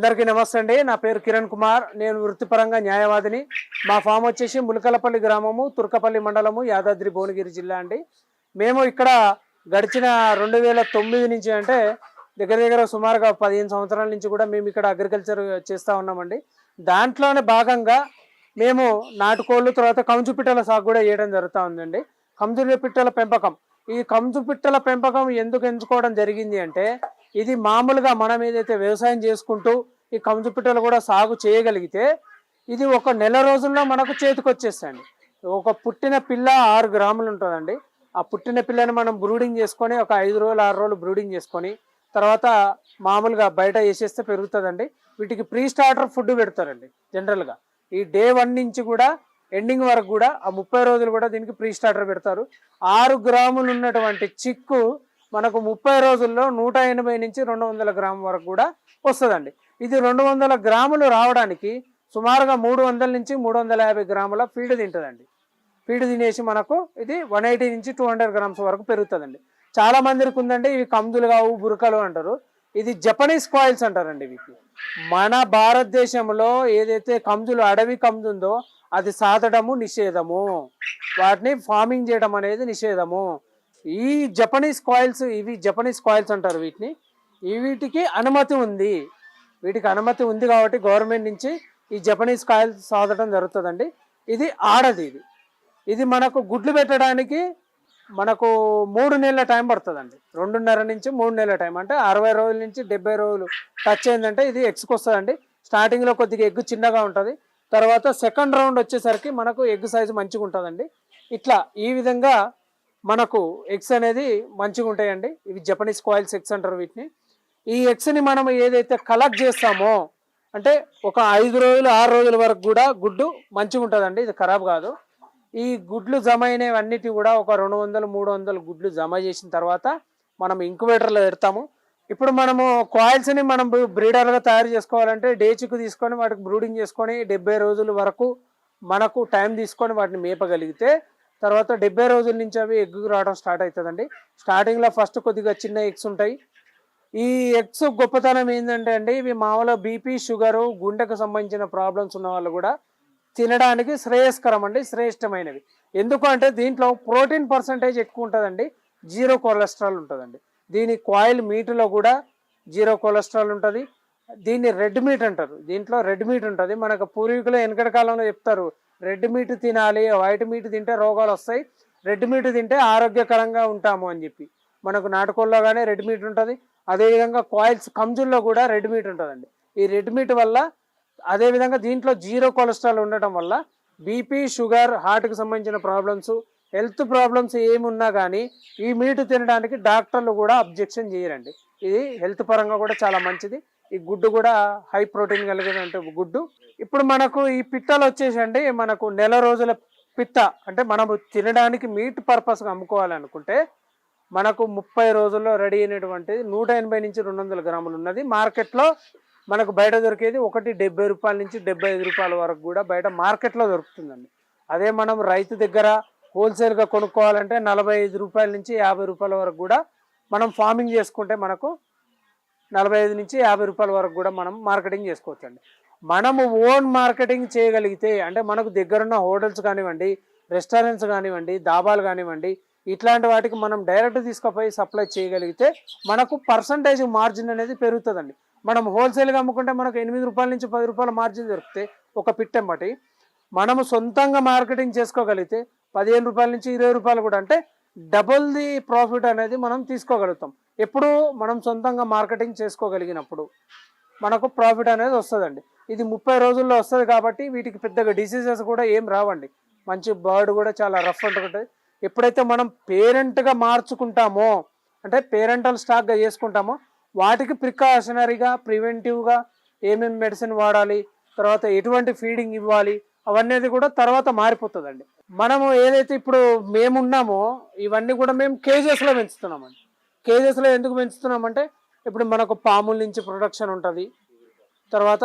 అందరికీ నమస్తే అండి. నా పేరు కిరణ్ కుమార్. నేను వృత్తిపరంగా న్యాయవాదిని. మా ఫామ్ వచ్చేసి ములకలపల్లి గ్రామము తుర్కపల్లి మండలము యాదాద్రి భువనగిరి జిల్లా అండి. మేము ఇక్కడ గడిచిన రెండు వేల తొమ్మిది నుంచి అంటే దగ్గర దగ్గర సుమారుగా పదిహేను సంవత్సరాల నుంచి కూడా మేము ఇక్కడ అగ్రికల్చర్ చేస్తూ ఉన్నామండి. దాంట్లోనే భాగంగా మేము నాటుకోళ్ళు తర్వాత కంచు పిట్టల సాగు కూడా చేయడం జరుగుతూ ఉందండి. కంచు పిట్టల పెంపకం. ఈ కంచు పిట్టల పెంపకం ఎందుకు ఎంచుకోవడం జరిగింది అంటే ఇది మామూలుగా మనం ఏదైతే వ్యవసాయం చేసుకుంటూ ఈ కంచు పిట్టలు కూడా సాగు చేయగలిగితే ఇది ఒక నెల రోజుల్లో మనకు చేతికొచ్చేసండి ఒక పుట్టిన పిల్ల ఆరు గ్రాములు ఉంటుందండి. ఆ పుట్టిన పిల్లని మనం బ్రూడింగ్ చేసుకొని ఒక ఐదు రోజులు ఆరు రోజులు బ్రూడింగ్ చేసుకొని తర్వాత మామూలుగా బయట వేసేస్తే పెరుగుతుందండి. వీటికి ప్రీ స్టార్టర్ ఫుడ్ పెడతారండి జనరల్గా. ఈ డే వన్ నుంచి కూడా ఎండింగ్ వరకు కూడా ఆ ముప్పై రోజులు కూడా దీనికి ప్రీ స్టార్టర్ పెడతారు. ఆరు గ్రాములు ఉన్నటువంటి చిక్కు మనకు ముప్పై రోజుల్లో నూట ఎనభై నుంచి రెండు వందల గ్రాముల వరకు కూడా వస్తుందండి. ఇది రెండు వందల గ్రాములు రావడానికి సుమారుగా మూడు వందల నుంచి మూడు వందల యాభై గ్రాముల ఫీడ్ తింటుందండి. ఫీడ్ తినేసి మనకు ఇది వన్ ఎయిటీ నుంచి టూ హండ్రెడ్ గ్రామ్స్ వరకు పెరుగుతుందండి. చాలా మందికి ఉందండి ఇవి కందులు కావు బురకలు అంటారు. ఇది జపనీస్ కాయిల్స్ అంటారండి వీటికి మన భారతదేశంలో ఏదైతే కందులు అడవి కందుందో అది సాధడము నిషేధము. వాటిని ఫార్మింగ్ చేయడం అనేది నిషేధము. ఈ జపనీస్ కాయిల్స్ ఇవి జపనీస్ కాయిల్స్ అంటారు వీటిని. వీటికి అనుమతి ఉంది. వీటికి అనుమతి ఉంది కాబట్టి గవర్నమెంట్ నుంచి ఈ జపనీస్ కాయిల్స్ సాధడం జరుగుతుందండి. ఇది ఆడది ఇది. ఇది మనకు గుడ్లు పెట్టడానికి మనకు మూడు నెలల టైం పడుతుందండి. రెండున్నర నుంచి మూడు నెలల టైం. అంటే అరవై రోజుల నుంచి డెబ్బై రోజులు టచ్ అయిందంటే ఇది ఎగ్స్కి వస్తుందండి స్టార్టింగ్లో కొద్దిగా ఎగ్గు చిన్నగా ఉంటుంది. తర్వాత సెకండ్ రౌండ్ వచ్చేసరికి మనకు ఎగ్ సైజు మంచిగా ఉంటుందండి ఇట్లా ఈ విధంగా మనకు ఎగ్స్ అనేది మంచిగా ఉంటాయండి. ఇవి జపనీస్ కాయిల్స్ ఎగ్స్ అంటారు వీటిని. ఈ ఎగ్స్ని మనం ఏదైతే కలెక్ట్ చేస్తామో అంటే ఒక ఐదు రోజులు ఆరు రోజుల వరకు కూడా గుడ్డు మంచిగా ఉంటుందండి. ఇది ఖరాబ్ కాదు. ఈ గుడ్లు జమ అయినవన్నిటి కూడా ఒక రెండు వందలు మూడు వందలు గుడ్లు జమ చేసిన తర్వాత మనం ఇంక్యుబేటర్లో పెడతాము. ఇప్పుడు మనము కాయిల్స్ని మనం బ్రీడర్గా తయారు చేసుకోవాలంటే డేచికు తీసుకొని వాటికి బ్రూడింగ్ చేసుకొని డెబ్బై రోజుల వరకు మనకు టైం తీసుకొని వాటిని మేపగలిగితే తర్వాత డెబ్బై రోజుల నుంచి అవి ఎగ్ రావడం స్టార్ట్ అవుతుందండి. స్టార్టింగ్లో ఫస్ట్ కొద్దిగా చిన్న ఎగ్స్ ఉంటాయి. ఈ ఎగ్స్ గొప్పతనం ఏంటంటే అండి ఇవి మామూలుగా బీపీ షుగరు గుండెకు సంబంధించిన ప్రాబ్లమ్స్ ఉన్న వాళ్ళు కూడా తినడానికి శ్రేయస్కరం అండి శ్రేష్టమైనవి. ఎందుకు అంటే దీంట్లో ప్రోటీన్ పర్సంటేజ్ ఎక్కువ ఉంటుందండి జీరో కొలెస్ట్రాల్ ఉంటుందండి. దీని కాయిల్ మీటులో కూడా జీరో కొలెస్ట్రాల్ ఉంటుంది. దీన్ని రెడ్ మీట్ అంటారు. దీంట్లో రెడ్ మీట్ ఉంటుంది. మనకు పూర్వీకులు వెనకటి కాలంలో చెప్తారు రెడ్ మీట్ తినాలి వైట్ మీట్ తింటే రోగాలు వస్తాయి. రెడ్ మీట్ తింటే ఆరోగ్యకరంగా ఉంటాము అని చెప్పి. మనకు నాటుకోళ్ళలో కానీ రెడ్ మీట్ ఉంటుంది. అదేవిధంగా కాయిల్స్ కంజుల్లో కూడా రెడ్ మీట్ ఉంటుందండి. ఈ రెడ్ మీట్ వల్ల అదేవిధంగా దీంట్లో జీరో కొలెస్ట్రాల్ ఉండటం వల్ల బీపీ షుగర్ హార్ట్కి సంబంధించిన ప్రాబ్లమ్స్ హెల్త్ ప్రాబ్లమ్స్ ఏమున్నా కానీ ఈ మీట్ తినడానికి డాక్టర్లు కూడా అబ్జెక్షన్ చేయరండి. ఇది హెల్త్ పరంగా కూడా చాలా మంచిది. ఈ గుడ్డు కూడా హై ప్రోటీన్ కలిగిన గుడ్డు. ఇప్పుడు మనకు ఈ పిట్టలు వచ్చేసండి మనకు నెల రోజుల పిత్త అంటే మనము తినడానికి మీట్ పర్పస్గా అమ్ముకోవాలనుకుంటే మనకు ముప్పై రోజుల్లో రెడీ అయినటువంటిది నూట ఎనభై నుంచి రెండు వందల గ్రాములు ఉన్నది. మార్కెట్లో మనకు బయట దొరికేది ఒకటి డెబ్బై రూపాయల నుంచి డెబ్బై ఐదు రూపాయల వరకు కూడా బయట మార్కెట్లో దొరుకుతుందండి. అదే మనం రైతు దగ్గర హోల్సేల్గా కొనుక్కోవాలంటే నలభై ఐదు రూపాయల నుంచి యాభై రూపాయల వరకు కూడా మనం ఫార్మింగ్ చేసుకుంటే మనకు నలభై ఐదు నుంచి యాభై రూపాయల వరకు కూడా మనం మార్కెటింగ్ చేసుకోవచ్చు అండి మనము ఓన్ మార్కెటింగ్ చేయగలిగితే అంటే మనకు దగ్గరున్న హోటల్స్ కానివ్వండి రెస్టారెంట్స్ కానివ్వండి దాబాలు కానివ్వండి ఇట్లాంటి వాటికి మనం డైరెక్ట్ తీసుకుపోయి సప్లై చేయగలిగితే మనకు పర్సంటేజ్ మార్జిన్ అనేది పెరుగుతుందండి. మనం హోల్సేల్గా అమ్ముకుంటే మనకు ఎనిమిది రూపాయల నుంచి పది రూపాయల మార్జిన్ దొరికితే ఒక పిట్టెంబటి మనము సొంతంగా మార్కెటింగ్ చేసుకోగలిగితే పదిహేను రూపాయల నుంచి ఇరవై రూపాయలు కూడా అంటే డబుల్ ది ప్రాఫిట్ అనేది మనం తీసుకోగలుగుతాం. ఎప్పుడు మనం సొంతంగా మార్కెటింగ్ చేసుకోగలిగినప్పుడు మనకు ప్రాఫిట్ అనేది వస్తుందండి. ఇది ముప్పై రోజుల్లో వస్తుంది కాబట్టి వీటికి పెద్దగా డిసీజెస్ కూడా ఏం రావండి. మంచి బర్డ్ కూడా చాలా రఫ్ ఉంటుంది ఎప్పుడైతే మనం పేరెంట్గా మార్చుకుంటామో అంటే పేరెంటల్ స్టాక్గా చేసుకుంటామో వాటికి ప్రికాషనరీగా ప్రివెంటివ్గా ఏమేమి మెడిసిన్ వాడాలి తర్వాత ఎటువంటి ఫీడింగ్ ఇవ్వాలి అవన్నీ కూడా తర్వాత మారిపోతుందండి. మనము ఏదైతే ఇప్పుడు మేమున్నామో ఇవన్నీ కూడా మేము కేజెస్లో పెంచుతున్నామండి. కేజెస్లో ఎందుకు పెంచుతున్నామంటే ఇప్పుడు మనకు పాముల నుంచి ప్రొడక్షన్ ఉంటుంది. తర్వాత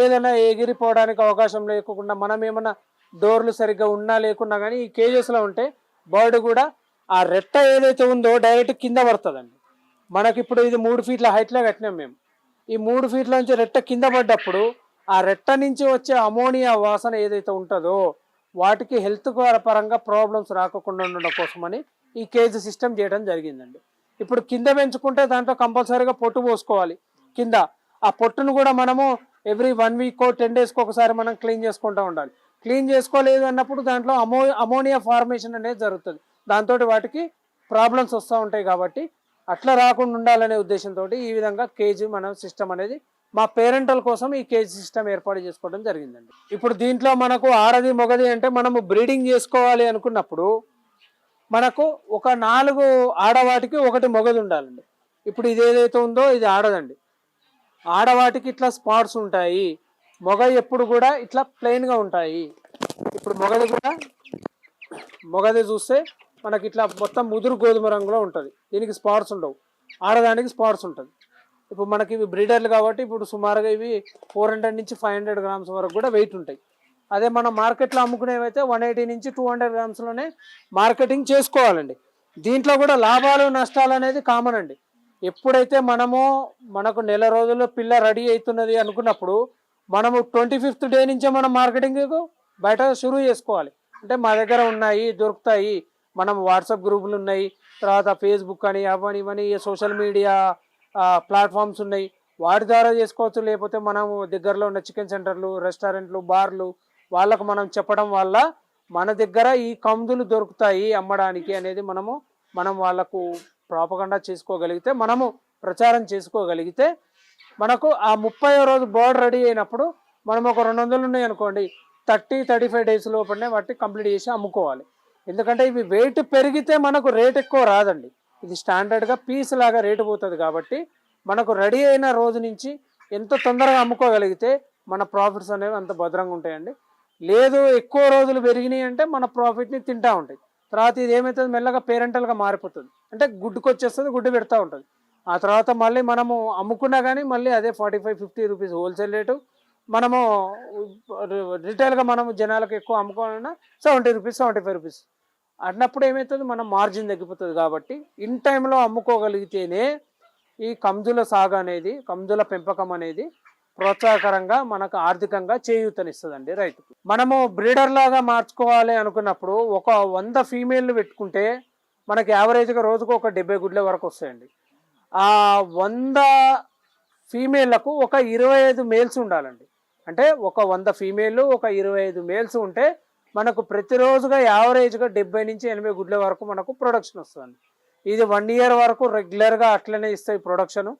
ఏదైనా ఎగిరిపోవడానికి అవకాశం లేకుండా మనం ఏమన్నా డోర్లు సరిగ్గా ఉన్నా లేకున్నా కానీ ఈ కేజెస్లో ఉంటే బర్డ్ కూడా ఆ రెట్ట ఏదైతే ఉందో డైరెక్ట్ కింద పడుతుందండి. మనకి ఇప్పుడు ఇది మూడు ఫీట్ల హైట్లో కట్టినాం మేము. ఈ మూడు ఫీట్ల నుంచి రెట్ట కింద పడ్డప్పుడు ఆ రెట్ట నుంచి వచ్చే అమోనియా వాసన ఏదైతే ఉంటుందో వాటికి హెల్త్ పరంగా ప్రాబ్లమ్స్ రాకుండా ఉండడం కోసమని ఈ కేజీ సిస్టమ్ చేయడం జరిగిందండి. ఇప్పుడు కింద పెంచుకుంటే దాంట్లో కంపల్సరీగా పొట్టు పోసుకోవాలి. కింద. ఆ పొట్టును కూడా మనము ఎవ్రీ వన్ వీక్ టెన్ డేస్కి ఒకసారి మనం క్లీన్ చేసుకుంటూ ఉండాలి. క్లీన్ చేసుకోలేదు అన్నప్పుడు దాంట్లో అమో అమోనియా ఫార్మేషన్ అనేది జరుగుతుంది. దాంతో వాటికి ప్రాబ్లమ్స్ వస్తూ ఉంటాయి కాబట్టి అట్లా రాకుండా ఉండాలనే ఉద్దేశంతో ఈ విధంగా కేజీ మన సిస్టమ్ అనేది మా పేరెంటల్ కోసం ఈ కేజీ సిస్టమ్ ఏర్పాటు చేసుకోవడం జరిగిందండి. ఇప్పుడు దీంట్లో మనకు ఆడది మొగది అంటే మనము బ్రీడింగ్ చేసుకోవాలి అనుకున్నప్పుడు మనకు ఒక నాలుగు ఆడవాటికి ఒకటి మొగది ఉండాలండి. ఇప్పుడు ఇది ఏదైతే ఉందో ఇది ఆడదండి. ఆడవాటికి ఇట్లా స్పాట్స్ ఉంటాయి. మొగ ఎప్పుడు కూడా ఇట్లా ప్లెయిన్గా ఉంటాయి. ఇప్పుడు మొగది కూడా మొగది చూస్తే మనకి ఇట్లా మొత్తం ముదురు గోధుమ రంగులో ఉంటుంది. దీనికి స్పాట్స్ ఉండవు. ఆడదానికి స్పాట్స్ ఉంటుంది. ఇప్పుడు మనకి ఇవి బ్రీడర్లు కాబట్టి ఇప్పుడు సుమారుగా ఇవి ఫోర్ హండ్రెడ్ నుంచి ఫైవ్ హండ్రెడ్ గ్రామ్స్ వరకు కూడా వెయిట్ ఉంటాయి. అదే మనం మార్కెట్లో అమ్ముకునేవైతే వన్ ఎయిటీ నుంచి టూ హండ్రెడ్ గ్రామ్స్లోనే మార్కెటింగ్ చేసుకోవాలండి. దీంట్లో కూడా లాభాలు నష్టాలు అనేది కామన్ అండి. ఎప్పుడైతే మనము మనకు నెల రోజుల్లో పిల్ల రెడీ అవుతున్నది అనుకున్నప్పుడు మనము ట్వంటీ ఫిఫ్త్ డే నుంచే మనం మార్కెటింగ్ బయట షురూ చేసుకోవాలి. అంటే మా దగ్గర ఉన్నాయి దొరుకుతాయి. మనం వాట్సాప్ గ్రూపులు ఉన్నాయి. తర్వాత ఫేస్బుక్ అని అవని ఇవని సోషల్ మీడియా ప్లాట్ఫామ్స్ ఉన్నాయి. వాటి ద్వారా చేసుకోవచ్చు. లేకపోతే మనము దగ్గరలో ఉన్న చికెన్ సెంటర్లు రెస్టారెంట్లు బార్లు వాళ్ళకు మనం చెప్పడం వల్ల మన దగ్గర ఈ కందులు దొరుకుతాయి అమ్మడానికి అనేది మనము మనం వాళ్ళకు ప్రాపగండా చేసుకోగలిగితే మనము ప్రచారం చేసుకోగలిగితే మనకు ఆ ముప్పై రోజు బోర్డు రెడీ అయినప్పుడు మనం ఒక రెండు వందలు ఉన్నాయి అనుకోండి థర్టీ థర్టీ ఫైవ్ డేస్ లోపలనే వాటిని కంప్లీట్ చేసి అమ్ముకోవాలి. ఎందుకంటే ఇవి వెయిట్ పెరిగితే మనకు రేట్ ఎక్కువ రాదండి. ఇది స్టాండర్డ్గా పీస్ లాగా రేటు పోతుంది కాబట్టి మనకు రెడీ అయిన రోజు నుంచి ఎంత తొందరగా అమ్ముకోగలిగితే మన ప్రాఫిట్స్ అనేవి అంత భద్రంగా ఉంటాయండి. లేదు ఎక్కువ రోజులు పెరిగినాయి అంటే మన ప్రాఫిట్ని తింటా ఉంటాయి. తర్వాత ఇది ఏమవుతుంది మెల్లగా పేరెంటల్గా మారిపోతుంది. అంటే గుడ్డుకు వచ్చేస్తుంది గుడ్డు పెడతా ఉంటుంది. ఆ తర్వాత మళ్ళీ మనము అమ్ముకున్నా కానీ మళ్ళీ అదే forty five fifty rupees wholesale rate. మనము రిటైల్గా మనము జనాలకు ఎక్కువ అమ్ముకోవాలన్నా seventy rupees seventy five rupees అన్నప్పుడు ఏమవుతుంది మన మార్జిన్ తగ్గిపోతుంది కాబట్టి ఇన్ టైంలో అమ్ముకోగలిగితేనే ఈ కంజుల సాగు అనేది కంజుల పెంపకం అనేది ప్రోత్సాహకరంగా మనకు ఆర్థికంగా చేయూతనిస్తుందండి రైతుకు మనము బ్రీడర్ లాగా మార్చుకోవాలి అనుకున్నప్పుడు ఒక వంద ఫీమేల్ని పెట్టుకుంటే మనకి యావరేజ్గా రోజుకు ఒక డెబ్బై గుడ్ల వరకు వస్తాయండి. ఆ వంద ఫీమేళ్ళకు ఒక ఇరవై ఐదు మేల్స్ ఉండాలండి. అంటే ఒక వంద ఫీమేల్ ఒక ఇరవై ఐదు మేల్స్ ఉంటే మనకు ప్రతిరోజుగా యావరేజ్గా డెబ్బై నుంచి ఎనభై గుడ్ల వరకు మనకు ప్రొడక్షన్ వస్తుంది ఇది వన్ ఇయర్ వరకు రెగ్యులర్గా అట్లనే ఇస్తాయి ప్రొడక్షను.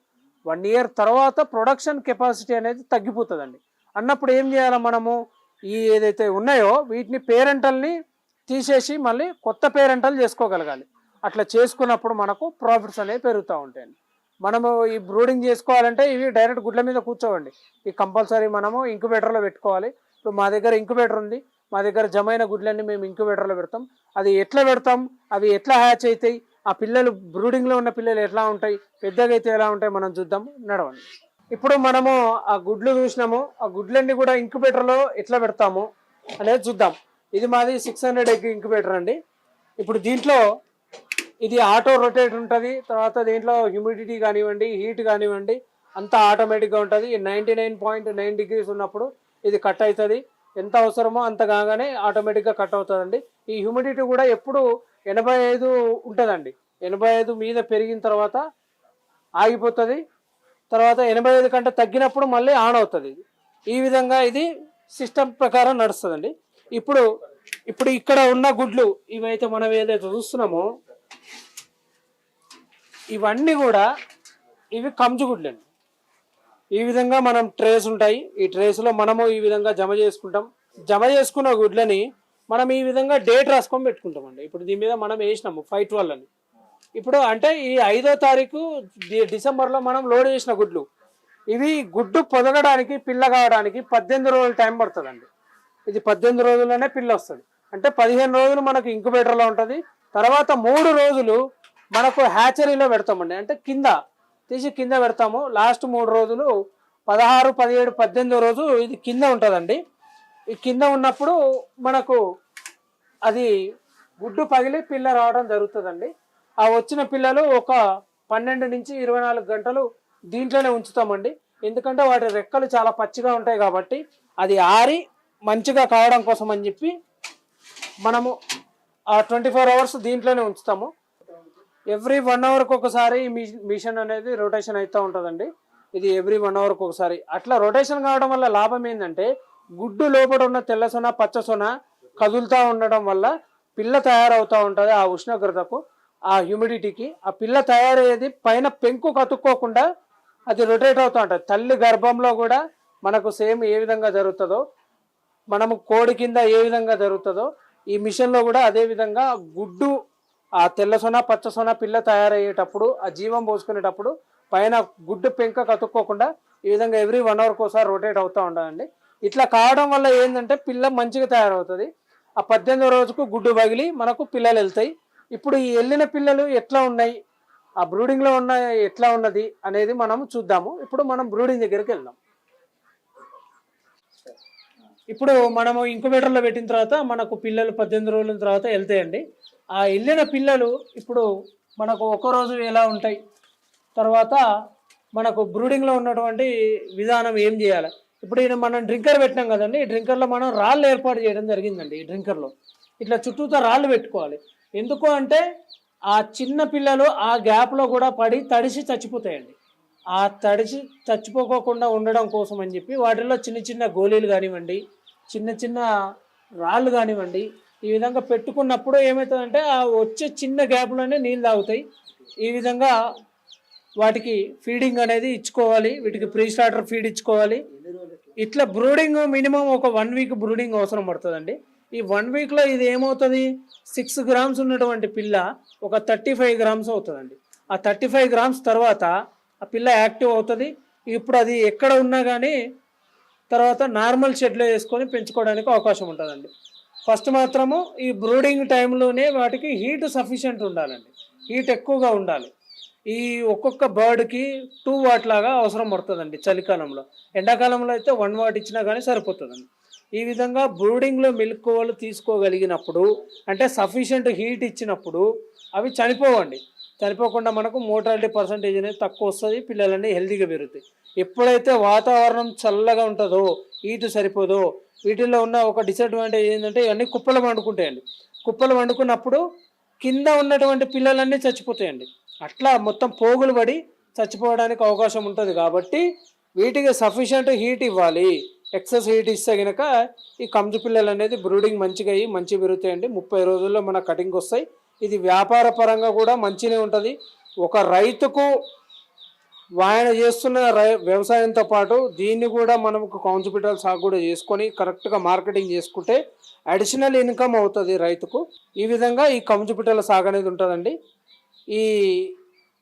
వన్ ఇయర్ తర్వాత ప్రొడక్షన్ కెపాసిటీ అనేది తగ్గిపోతుందండి. అన్నప్పుడు ఏం చేయాలి మనము? ఈ ఏదైతే ఉన్నాయో వీటిని పేరెంటల్ని తీసేసి మళ్ళీ కొత్త పేరెంటల్ చేసుకోగలగాలి. అట్లా చేసుకున్నప్పుడు మనకు ప్రాఫిట్స్ అనేవి పెరుగుతూ ఉంటాయండి. మనము ఈ బ్రూడింగ్ చేసుకోవాలంటే ఇవి డైరెక్ట్ గుడ్ల మీద కూర్చోవండి. ఈ కంపల్సరీ మనము ఇంక్యుబేటర్లో పెట్టుకోవాలి. ఇప్పుడు మా దగ్గర ఇంక్యుబేటర్ ఉంది. మా దగ్గర జమైన గుడ్లన్నీ మేము ఇంక్యుబేటర్లో పెడతాం. అది ఎట్లా పెడతాం? అవి ఎట్లా హ్యాచ్ అవుతాయి? ఆ పిల్లలు బ్రూడింగ్లో ఉన్న పిల్లలు ఎట్లా ఉంటాయి? పెద్దగా అయితే ఎలా ఉంటాయి? మనం చూద్దాం. నడవండి. ఇప్పుడు మనము ఆ గుడ్లు చూసినాము. ఆ గుడ్లన్నీ కూడా ఇంక్యుబేటర్లో ఎట్లా పెడతాము అనేది చూద్దాం. ఇది మాది సిక్స్ హండ్రెడ్ ఎగ్ ఇంక్యుబేటర్ అండి. ఇప్పుడు దీంట్లో ఇది ఆటో రొటేట్ ఉంటుంది. తర్వాత దీంట్లో హ్యూమిడిటీ కానివ్వండి హీట్ కానివ్వండి అంతా ఆటోమేటిక్గా ఉంటుంది. Ninety nine point nine degrees ఉన్నప్పుడు ఇది కట్ అవుతుంది. ఎంత అవసరమో అంత కాగానే ఆటోమేటిక్గా కట్ అవుతుందండి. ఈ హ్యూమిడిటీ కూడా ఎప్పుడు ఎనభై ఐదు ఉంటుందండి. ఎనభై ఐదు మీద పెరిగిన తర్వాత ఆగిపోతుంది. తర్వాత ఎనభై ఐదు కంటే తగ్గినప్పుడు మళ్ళీ ఆన్ అవుతుంది. ఇది ఈ విధంగా ఇది సిస్టమ్ ప్రకారం నడుస్తుందండి. ఇప్పుడు ఇప్పుడు ఇక్కడ ఉన్న గుడ్లు ఇవైతే మనం ఏదైతే చూస్తున్నామో ఇవన్నీ కూడా ఇవి కంజు గుడ్లు అండి ఈ విధంగా మనం ట్రేస్ ఉంటాయి. ఈ ట్రేస్లో మనము ఈ విధంగా జమ చేసుకుంటాం. జమ చేసుకున్న గుడ్లని మనం ఈ విధంగా డేట్ రాసుకొని పెట్టుకుంటామండి. ఇప్పుడు దీని మీద మనం వేసినాము ఫైవ్ ట్వెల్వ్ అని. ఇప్పుడు అంటే ఈ ఐదో తారీఖు డిసెంబర్లో మనం లోడ్ చేసిన గుడ్లు. ఇవి గుడ్డు పొదగడానికి పిల్ల కావడానికి పద్దెనిమిది రోజులు టైం పడుతుందండి. ఇది పద్దెనిమిది రోజుల్లోనే పిల్ల వస్తుంది. అంటే పదిహేను రోజులు మనకు ఇంక్యుబేటర్లో ఉంటుంది. తర్వాత మూడు రోజులు మనకు హ్యాచరీలో పెడతామండి. అంటే కింద తీసి కింద పెడతాము. లాస్ట్ మూడు రోజులు పదహారు పదిహేడు పద్దెనిమిదో రోజు ఇది కింద ఉంటుందండి. కింద ఉన్నప్పుడు మనకు అది గుడ్డు పగిలి పిల్ల రావడం జరుగుతుందండి. ఆ వచ్చిన పిల్లలు ఒక పన్నెండు నుంచి ఇరవై నాలుగు గంటలు దీంట్లోనే ఉంచుతామండి. ఎందుకంటే వాటి రెక్కలు చాలా పచ్చిగా ఉంటాయి కాబట్టి అది ఆరి మంచిగా కావడం కోసం అని చెప్పి మనము ఆ ట్వంటీ ఫోర్ అవర్స్ దీంట్లోనే ఉంచుతాము. ఎవ్రీ వన్ అవర్కి ఒకసారి మిషన్ మిషన్ అనేది రొటేషన్ అవుతూ ఉంటుందండి. ఇది ఎవ్రీ వన్ అవర్కి ఒకసారి. అట్లా రొటేషన్ కావడం వల్ల లాభం ఏంటంటే గుడ్డు లోపల ఉన్న తెల్ల సొన పచ్చ సొన కదులుతూ ఉండడం వల్ల పిల్ల తయారవుతూ ఉంటుంది ఆ ఉష్ణోగ్రతకు ఆ హ్యూమిడిటీకి ఆ పిల్ల తయారయ్యేది పైన పెంకు కతుక్కోకుండా అది రొటేట్ అవుతూ ఉంటుంది. తల్లి గర్భంలో కూడా మనకు సేమ్ ఏ విధంగా జరుగుతుందో మనము కోడి కింద ఏ విధంగా జరుగుతుందో ఈ మిషన్లో కూడా అదే విధంగా గుడ్డు ఆ తెల్ల సొన పచ్చ సొన పిల్ల తయారయ్యేటప్పుడు ఆ జీవం పోసుకునేటప్పుడు పైన గుడ్డు పెంక కతుక్కోకుండా ఈ విధంగా ఎవ్రీ వన్ అవర్కి ఒకసారి రొటేట్ అవుతూ ఉండాలండి. ఇట్లా కావడం వల్ల ఏంటంటే పిల్ల మంచిగా తయారవుతుంది. ఆ పద్దెనిమిదో రోజుకు గుడ్డు పగిలి మనకు పిల్లలు వెళ్తాయి. ఇప్పుడు ఈ వెళ్ళిన పిల్లలు ఎట్లా ఉన్నాయి? ఆ బ్రూడింగ్లో ఉన్న ఎట్లా ఉన్నది అనేది మనం చూద్దాము. ఇప్పుడు మనం బ్రూడింగ్ దగ్గరికి వెళ్దాం. ఇప్పుడు మనము ఇంక్యుబేటర్లో పెట్టిన తర్వాత మనకు పిల్లలు పద్దెనిమిది రోజుల తర్వాత వెళ్తాయండి. ఆ వెళ్ళిన పిల్లలు ఇప్పుడు మనకు ఒక రోజు ఎలా ఉంటాయి? తర్వాత మనకు బ్రూడింగ్లో ఉన్నటువంటి విధానం ఏం చేయాలి? ఇప్పుడు ఈయన మనం డ్రింకర్ పెట్టినాం కదండి ఈ డ్రింకర్లో మనం రాళ్ళు ఏర్పాటు చేయడం జరిగిందండి ఈ డ్రింకర్లో. ఇట్లా చుట్టూతో రాళ్ళు పెట్టుకోవాలి. ఎందుకు అంటే ఆ చిన్న పిల్లలు ఆ గ్యాప్లో కూడా పడి తడిసి చచ్చిపోతాయండి. ఆ తడిసి చచ్చిపోకోకుండా ఉండడం కోసం అని చెప్పి వాటిల్లో చిన్న చిన్న గోళీలు కానివ్వండి చిన్న చిన్న రాళ్ళు కానివ్వండి ఈ విధంగా పెట్టుకున్నప్పుడు ఏమవుతుందంటే ఆ వచ్చే చిన్న గ్యాప్లోనే నీళ్ళు తాగుతాయి. ఈ విధంగా వాటికి ఫీడింగ్ అనేది ఇచ్చుకోవాలి వీటికి ప్రీ స్టార్టర్ ఫీడ్ ఇచ్చుకోవాలి. ఇట్లా బ్రూడింగ్ మినిమం ఒక వన్ వీక్ బ్రూడింగ్ అవసరం పడుతుందండి. ఈ వన్ వీక్లో ఇది ఏమవుతుంది? సిక్స్ గ్రామ్స్ ఉన్నటువంటి పిల్ల ఒక థర్టీ ఫైవ్ గ్రామ్స్ అవుతుందండి. ఆ థర్టీ ఫైవ్ గ్రామ్స్ తర్వాత ఆ పిల్ల యాక్టివ్ అవుతుంది. ఇప్పుడు అది ఎక్కడ ఉన్నా కానీ తర్వాత నార్మల్ షెడ్లో వేసుకొని పెంచుకోవడానికి అవకాశం ఉంటుందండి. ఫస్ట్ మాత్రము ఈ బ్రూడింగ్ టైంలోనే వాటికి హీట్ సఫిషియంట్ ఉండాలండి. హీట్ ఎక్కువగా ఉండాలి. ఈ ఒక్కొక్క బర్డ్కి టూ వాట్ లాగా అవసరం పడుతుందండి చలికాలంలో. ఎండాకాలంలో అయితే వన్ వాట్ ఇచ్చినా కానీ సరిపోతుందండి. ఈ విధంగా బ్రూడింగ్లో మెలకువలు తీసుకోగలిగినప్పుడు అంటే సఫిషియంట్ హీట్ ఇచ్చినప్పుడు అవి చనిపోవండి. చనిపోకుండా మనకు మోటాలిటీ పర్సంటేజ్ అనేది తక్కువ వస్తుంది పిల్లలన్నీ హెల్దీగా పెరుగుతాయి. ఎప్పుడైతే వాతావరణం చల్లగా ఉంటుందో హీట్ సరిపోదో వీటిల్లో ఉన్న ఒక డిసడ్వాంటేజ్ ఏంటంటే ఇవన్నీ కుప్పలు వండుకుంటాయండి కుప్పలు వండుకున్నప్పుడు కింద ఉన్నటువంటి పిల్లలన్నీ చచ్చిపోతాయండి. అట్లా మొత్తం పోగులు పడి చచ్చిపోవడానికి అవకాశం ఉంటుంది కాబట్టి వీటికి సఫిషియంట్ హీట్ ఇవ్వాలి. ఎక్సెస్ హీట్ ఇస్తే కనుక ఈ కంజు పిల్లలు అనేది బ్రూడింగ్ మంచిగా అయ్యి మంచిగా పెరుగుతాయండి. ముప్పై రోజుల్లో మన కటింగ్ వస్తాయి. ఇది వ్యాపార పరంగా కూడా మంచినే ఉంటుంది. ఒక రైతుకు ఆయన చేస్తున్న రై వ్యవసాయంతో పాటు దీన్ని కూడా మనం కౌన్సిపిటల్ సాగు కూడా చేసుకొని కరెక్ట్గా మార్కెటింగ్ చేసుకుంటే అడిషనల్ ఇన్కమ్ అవుతుంది రైతుకు. ఈ విధంగా ఈ కౌన్సిపిటల్ సాగు అనేది ఉంటుందండి. ఈ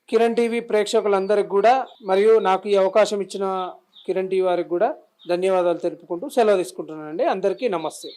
కిరణ్ టీవీ ప్రేక్షకులందరికి కూడా మరియు నాకు ఈ అవకాశం ఇచ్చిన కిరణ్ టీవీ వారికి కూడా ధన్యవాదాలు తెలుపుకుంటూ సెలవు తీసుకుంటున్నానండి. అందరికీ నమస్తే.